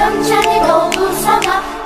Aşkın kendi doldursa da